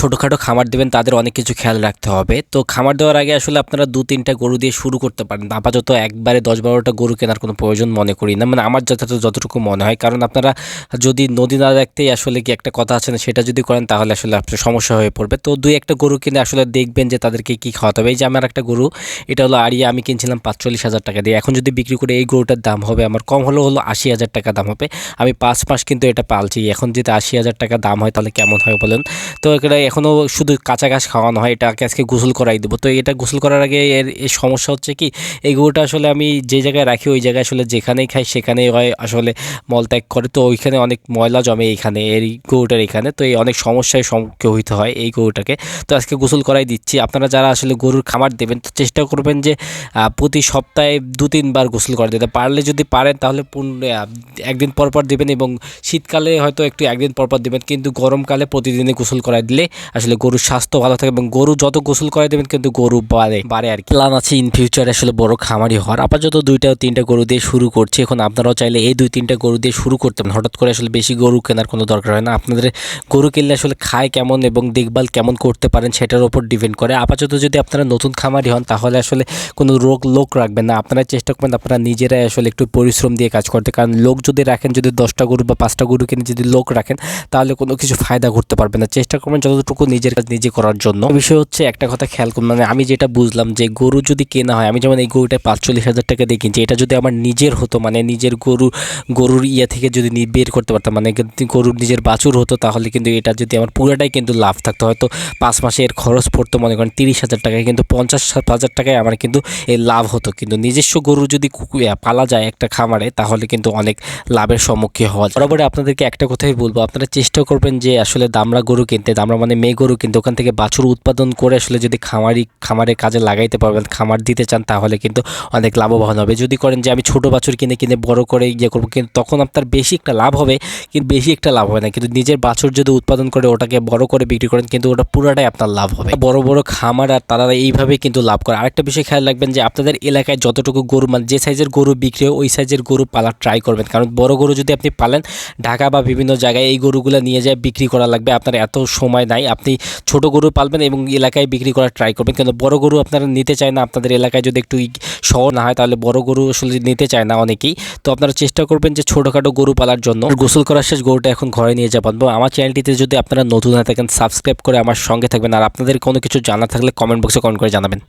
ছোটোখাটো খামার দেবেন, তাদের অনেক কিছু খেয়াল রাখতে হবে। তো খামার দেওয়ার আগে আসলে আপনারা দু, তিনটা গরু দিয়ে শুরু করতে পারেন। আপাতত একবারে দশ বারোটা গরু কেনার কোনো প্রয়োজন মনে করি না। মানে আমার যথাযথ যতটুকু মনে হয়, কারণ আপনারা যদি নদী না দেখতেই আসলে কি একটা কথা আছে না, সেটা যদি করেন তাহলে আসলে আপনার সমস্যা হয়ে পড়বে। তো দুই, একটা গরু কিনে আসলে দেখবেন যে তাদেরকে কী খাওয়াতে হবে। এই যে আমার একটা গরু, এটা হলো আড়িয়া, আমি কিনছিলাম পাঁচচল্লিশ হাজার টাকা দিয়ে। এখন যদি বিক্রি করে, এই গরুটার দাম হবে আমার, কম হলেও হলো আশি হাজার টাকা দাম হবে। আমি পাঁচ মাস কিন্তু এটা পালছি। এখন যদি আশি হাজার টাকা দাম হয় তাহলে কেমন হয় বলেন? তো এটা এখনও শুধু কাঁচা ঘাস খাওয়ানো হয়, এটাকে আজকে গোসল করাই দেবো। তো এটা গোসল করার আগে এর এই সমস্যা হচ্ছে কি, এই গরুটা আসলে আমি যে জায়গায় রাখি, ওই জায়গায় আসলে যেখানেই খাই, সেখানেই হয় আসলে মলত্যাগ করে। তো ওইখানে অনেক ময়লা জমে এইখানে এই গরুটার এখানে। তো এই অনেক সমস্যায় সম্মুখীন হইতে হয় এই গরুটাকে। তো আজকে গোসল করাই দিচ্ছি। আপনারা যারা আসলে গরুর খামার দেবেন, তো চেষ্টা করবেন যে প্রতি সপ্তাহে দু তিনবার গোসল করে দিতে। পারলে যদি পারেন, তাহলে একদিন পরপর পর দেবেন এবং শীতকালে হয়তো একটু একদিন পরপর পর দেবেন, কিন্তু গরমকালে প্রতিদিনই গোসল করাই দিলে আসলে গরুর স্বাস্থ্য ভালো থাকে এবং গরু যত গোসল করে দেবেন কিন্তু গরু বাড়ে বাড়ে আর কি। প্ল্যান আছে ইন ফিউচারে আসলে বড় খামারি হওয়ার। আপাতত দুইটা তিনটা গরু দিয়ে শুরু করছি। এখন আপনারাও চাইলে এই দুই তিনটা গরু দিয়ে শুরু করতে পারেন। হঠাৎ করে আসলে বেশি গরু কেনার কোনো দরকার হয় না। আপনাদের গরু কিনলে আসলে খায় কেমন এবং দেখভাল কেমন করতে পারেন সেটার উপর ডিপেন্ড করে। আপাতত যদি আপনারা নতুন খামারি হন, তাহলে আসলে কোনো রোগ লোক রাখবেন না। আপনারা চেষ্টা করবেন আপনারা নিজেরাই আসলে একটু পরিশ্রম দিয়ে কাজ করতে। কারণ লোক যদি রাখেন, যদি দশটা গরু বা পাঁচটা গরু কিনে যদি লোক রাখেন, তাহলে কোনো কিছু ফায়দা করতে পারবেন না। চেষ্টা করবেন যতটুকু নিজের কাজ নিজে করার জন্য। বিষয় হচ্ছে একটা কথা খেয়াল করুন মানে আমি যেটা বুঝলাম যে গরু যদি কেনা হয়, আমি যেমন এই গরুটা পাঁচচল্লিশ হাজার টাকা দিয়ে কিনছি, এটা যদি আমার নিজের হতো মানে নিজের গরু, গরুর ইয়ে থেকে যদি বের করতে পারতাম মানে গরুর নিজের বাছুর হতো, তাহলে কিন্তু এটা যদি আমার পুরোটাই কিন্তু লাভ থাকতো। হয়তো পাঁচ মাসে এর খরচ পড়তো, মনে করেন তিরিশ হাজার টাকায়, কিন্তু পঞ্চাশ হাজার টাকায় আমার কিন্তু এর লাভ হতো। কিন্তু নিজস্ব গরু যদি পালা যায় একটা খামারে, তাহলে কিন্তু অনেক লাভের সম্মুখীন হওয়া বরাবর আপনাদেরকে একটা কথাই বলব, আপনারা চেষ্টা করবেন যে আসলে দামরা গরু কিনতে দামরা মানে মেয়ে গরু কিন্তু ওখান থেকে বাছুর উৎপাদন করে আসলে যদি খামারি খামারের কাজে লাগাইতে পারবেন খামার দিতে চান, তাহলে কিন্তু অনেক লাভবান হবে। যদি করেন যে, আমি ছোট বাছুর কিনে কিনে বড় করে ইয়ে করব, কিন্তু তখন আপনার বেশি একটা লাভ হবে, কিন্তু বেশি একটা লাভ হবে না। কিন্তু নিজের বাছুর যদি উৎপাদন করে, ওটাকে বড় করে বিক্রি করেন, কিন্তু ওটা পুরোটাই আপনার লাভ হবে। বড় বড় খামার আর তারা এইভাবে কিন্তু লাভ করে। আরেকটা বিষয় খেয়াল রাখবেন যে, আপনাদের এলাকায় যতটুকু গরু মানে যে সাইজের গরু বিক্রি হয়, ওই সাইজের গরু পালার ট্রাই করবেন। কারণ বড় গরু যদি আপনি পালেন, ঢাকা বা বিভিন্ন জায়গায় এই গরুগুলো নিয়ে যায়, বিক্রি করা লাগবে। আপনার এত সময় নাই। আপনি ছোট গরু পালবেন এবং এলাকায় বিক্রি করার ট্রাই করবেন। কিন্তু বড় গরু আপনারা নিতে চায় না, আপনাদের এলাকায় যদি একটু শহর না হয়, তাহলে বড় গরু আসলে নিতে চায় না অনেকেই। তো আপনারা চেষ্টা করবেন যে ছোটোখাটো গরু পালার জন্য। গোসল করার শেষ গরুটা এখন ঘরে নিয়ে যাবেন। বা আমার চ্যানেলটিতে যদি আপনারা নতুন হয়ে থাকেন সাবস্ক্রাইব করে আমার সঙ্গে থাকবেন। আর আপনাদের কোনো কিছু জানা থাকলে কমেন্ট বক্সে কমেন্ট করে জানাবেন।